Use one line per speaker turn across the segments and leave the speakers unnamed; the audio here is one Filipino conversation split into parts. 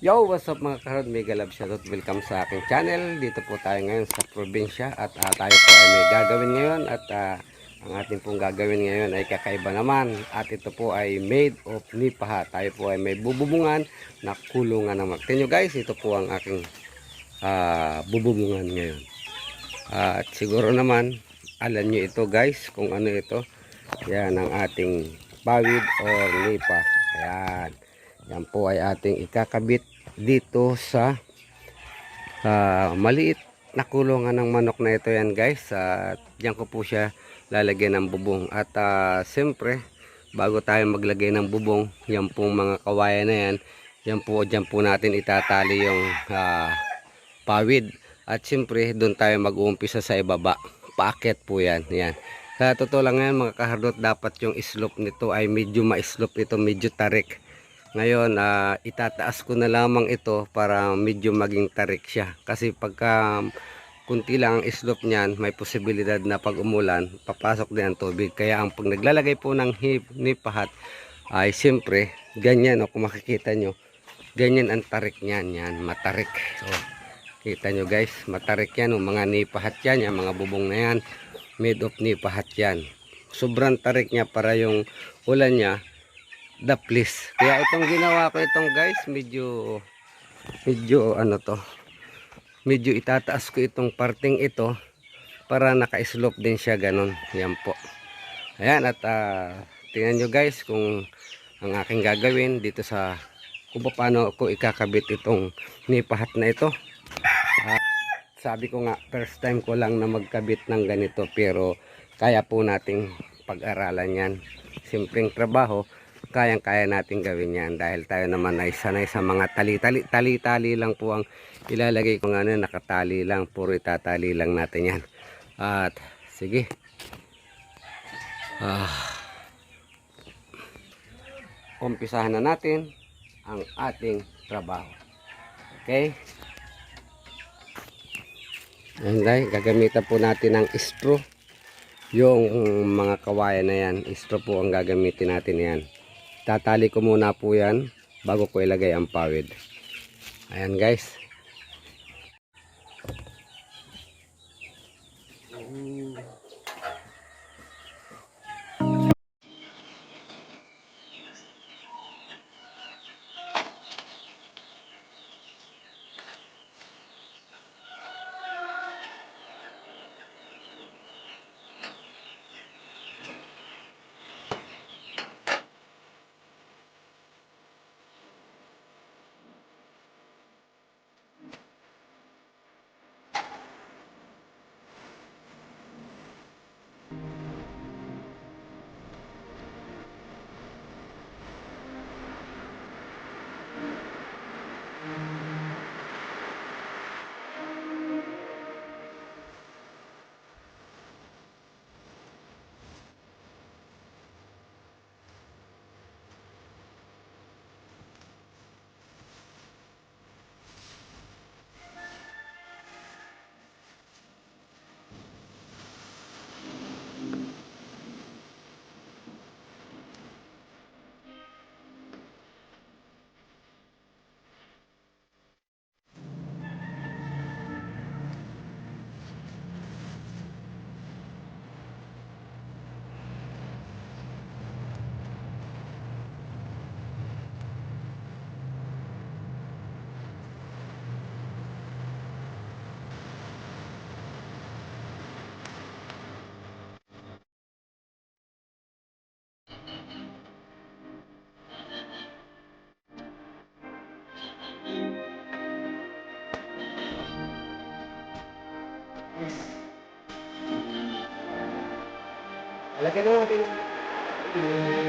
Yo, what's up mga karod? Mega love shoutout. Welcome sa aking channel. Dito po tayo ngayon sa probinsya at ah, tayo po ay may gagawin ngayon at ah, ang ating pong gagawin ngayon ay kakaiba naman at ito po ay made of nipaha. Tayo po ay may bububungan na kulungan ng mag. Tingnan guys, ito po ang aking ah, bububungan ngayon. Ah, at siguro naman, alam nyo ito guys, kung ano ito. Yan ang ating pawid or nipa. Ayan. Yan po ay ating ikakabit dito sa ah, maliit na kulungan ng manok na ito yan guys. At diyan ko po siya lalagyan ng bubong. At ah, siyempre, bago tayo maglagay ng bubong, yan pong mga kawayan na yan, yan po, dyan po natin itatali yung ah, pawid. At siyempre, doon tayo mag-uumpisa sa ibaba. Paakit po yan. Yan. Sa totoo lang ngayon mga kahardot, dapat yung slope nito ay medyo ma-slope ito, medyo tarik. Ngayon, ah, itataas ko na lamang ito para medyo maging tarik siya. Kasi pagka kunti lang ang slope niyan, may posibilidad na pag umulan, papasok din ang tubig. Kaya ang pag naglalagay po ng hip, nipahat, ay siyempre, ganyan o kung makikita nyo, ganyan ang tarik niyan, yan, matarik. So, kita nyo guys, matarik yan, o mga nipahat yan, yung mga bubong na yan, made of nipahat yan. Sobrang tarik niya para yung ulan niya, daplis. Kaya itong ginawa ko itong guys, medyo medyo ano to. Medyo itataas ko itong parting ito para naka-slope din siya ganun. Yan po. Ayan at ah, tingnan nyo guys kung ang aking gagawin dito sa kung paano ko ikakabit itong nipahat na ito. Ah, sabi ko nga first time ko lang na magkabit ng ganito pero kaya po nating pag-aralan yan. Simpleng trabaho kayang-kaya natin gawin yan. Dahil tayo naman ay sanay sa mga tali-tali tali-tali lang po ang ilalagay ko. Nga ano, nakatali lang puro itatali lang natin yan. At sige. Ah, umpisahan na natin ang ating trabaho. Okay? Ayan guys, gagamitan po natin ng straw. Yung mga kawayan na yan straw po ang gagamitin natin yan tatali ko muna po yan bago ko ilagay ang pawid. Ayan guys Thank you.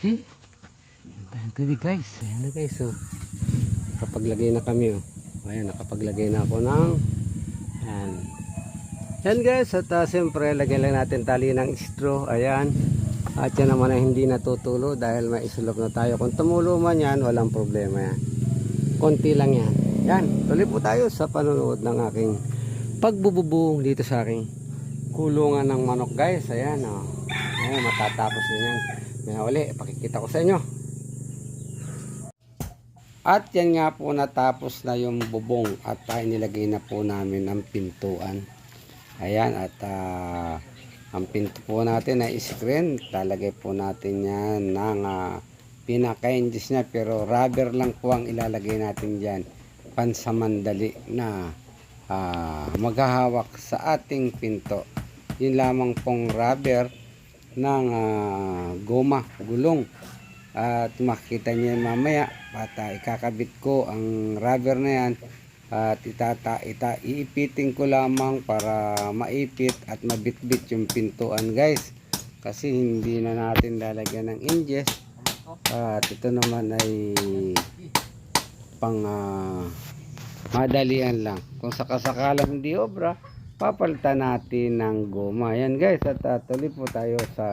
Okay. Ang tubig guys. Ayan na guys oh. Nakapaglagay na kami oh. Ayan, nakapaglagay na ako ng Ayan. Yan guys, at uh, siyempre lagyan lang natin tali ng straw. Ayan. At yan naman ay hindi natutulo dahil may isulok na tayo. Kung tumulo man yan, walang problema yan. Konti lang yan. Yan, tuloy po tayo sa panonood ng aking pagbububong dito sa aking kulungan ng manok guys. Ayan, oh. Ayan, matatapos na yan. Kaya uli, pakikita ko sa inyo. At yan nga po natapos na yung bubong at tayo nilagay na po namin ang pintuan. Ayan at ah, ang pinto po natin ay screen. Lalagay po natin yan ng uh, pinaka-hinges niya pero rubber lang po ang ilalagay natin dyan. Pansamandali na ah, maghahawak sa ating pinto. Yun lamang pong rubber ng ah, goma, gulong. At makikita niyo mamaya at ah, ikakabit ko ang rubber na yan at itata, ita, iipitin ko lamang para maipit at mabitbit yung pintuan guys. Kasi hindi na natin lalagyan ng hinges. At ito naman ay pang ah, madalian lang. Kung sakasakalang hindi obra papalitan natin ng goma. Yan guys at uh, tuloy po tayo sa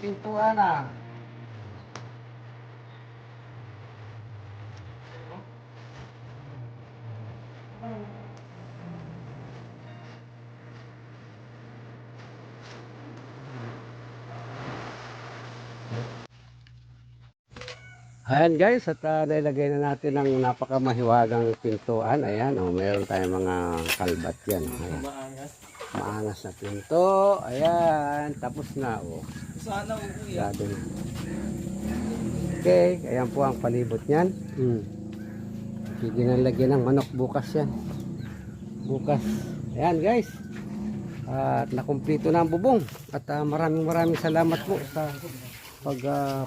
pintuan na Ayan guys, at uh, nilagay na natin ang napakamahiwagang pintuan. Ayan, oh, meron tayong mga kalbat yan. Ayan. Maangas na pinto. Ayan, tapos na. Oh.
Sana
na. Okay, ayan po ang palibot niyan. Hmm. Sige na lagyan ng manok bukas yan. Bukas. Ayan guys. At nakumpleto na ang bubong. At ah, maraming maraming salamat po sa pag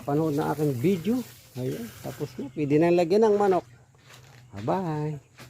panood ng aking video. Ayan, tapos na. Pwede na lagyan ng manok. Bye-bye.